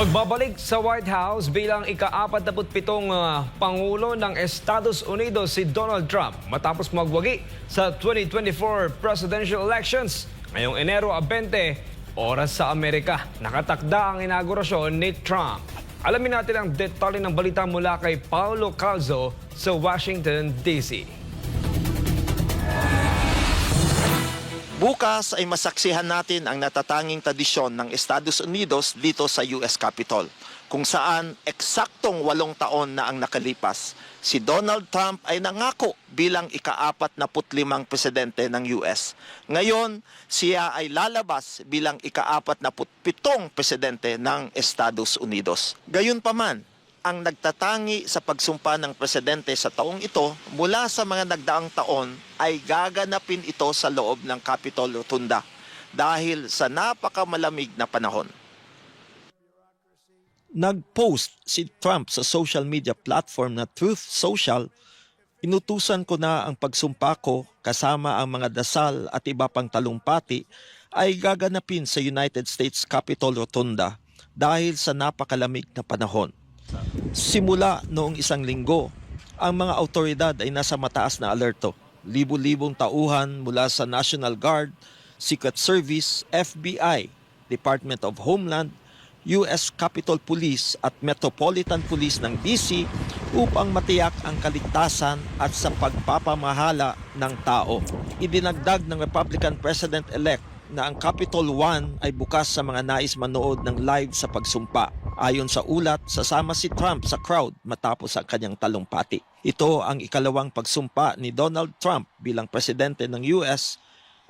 Magbabalik sa White House bilang ika-47 uh, Pangulo ng Estados Unidos si Donald Trump matapos magwagi sa 2024 presidential elections. Ngayong Enero 20, oras sa Amerika. Nakatakda ang inaugurasyon ni Trump. Alamin natin ang detalye ng balita mula kay Paulo Calzo sa Washington, D.C. Bukas ay masaksihan natin ang natatanging tradisyon ng Estados Unidos dito sa US Capitol, kung saan eksaktong walong taon na ang nakalipas, si Donald Trump ay nangako bilang ika-apat na putlimang presidente ng US. Ngayon, siya ay lalabas bilang ika-apat na putpitong presidente ng Estados Unidos. Gayunpaman, ang nagtatangi sa pagsumpa ng presidente sa taong ito mula sa mga nagdaang taon ay gaganapin ito sa loob ng Capitol Rotunda dahil sa napakamalamig na panahon. Nag-post si Trump sa social media platform na Truth Social, inutusan ko na ang pagsumpa ko kasama ang mga dasal at iba pang talumpati ay gaganapin sa United States Capitol Rotunda dahil sa napakalamig na panahon. Simula noong isang linggo, ang mga autoridad ay nasa mataas na alerto. Libu-libong tauhan mula sa National Guard, Secret Service, FBI, Department of Homeland, US Capitol Police at Metropolitan Police ng DC upang matiyak ang kaligtasan at sa pagpapamahala ng tao. Idinagdag ng Republican President-elect na ang Capitol 1 ay bukas sa mga nais manood ng live sa pagsumpa. Ayon sa ulat, sasama si Trump sa crowd matapos ang kanyang talumpati. Ito ang ikalawang pagsumpa ni Donald Trump bilang presidente ng US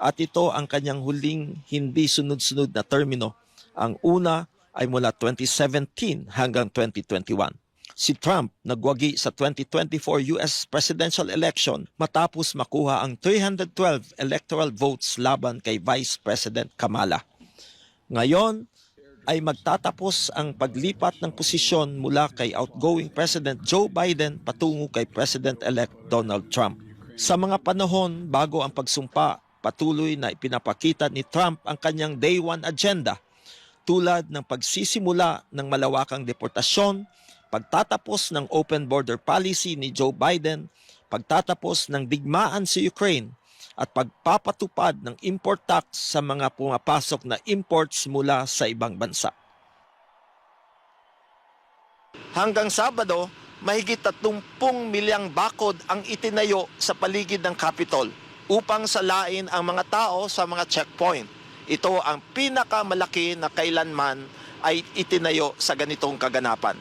at ito ang kanyang huling hindi sunod-sunod na termino. Ang una ay mula 2017 hanggang 2021. Si Trump nagwagi sa 2024 US presidential election matapos makuha ang 312 electoral votes laban kay Vice President Kamala. Ngayon ay magtatapos ang paglipat ng posisyon mula kay outgoing President Joe Biden patungo kay President-elect Donald Trump. Sa mga panahon bago ang pagsumpa, patuloy na ipinapakita ni Trump ang kanyang Day One agenda tulad ng pagsisimula ng malawakang deportasyon, pagtatapos ng open border policy ni Joe Biden, pagtatapos ng digmaan sa Ukraine, at pagpapatupad ng import tax sa mga pumapasok na imports mula sa ibang bansa. Hanggang Sabado, mahigit 30 milyang bakod ang itinayo sa paligid ng Capitol upang salain ang mga tao sa mga checkpoint. Ito ang pinakamalaki na kailanman ay itinayo sa ganitong kaganapan.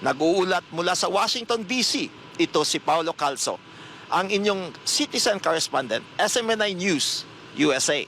Nag-uulat mula sa Washington DC, ito si Paulo Calzo, ang inyong citizen correspondent, SMNI News, USA.